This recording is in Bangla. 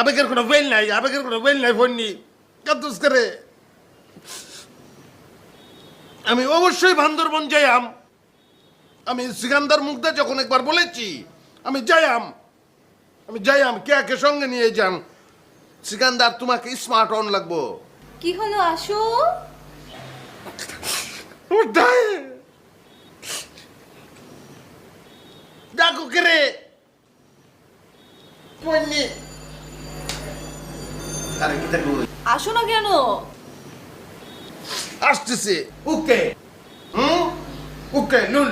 আবেগের কোনো ওয়েল নাই আবেগের কোনো ওয়েল নাই ফোননি কাতুস করে? আমি অবশ্যই বান্দরবন যাইয়াম। আমি সিকান্দার মুগ্ধা যখন একবার বলেছি আমি যাইয়াম। আমি যাইয়াম কে কে সঙ্গে নিয়ে যাম সিকান্দার তোমাকে স্মার্ট অন লাগবো। কি হলো আসো ডাকু করে? ফোননি আরে কি আসো না কেন? আসতেছে। ওকে হুম? ওকে লুল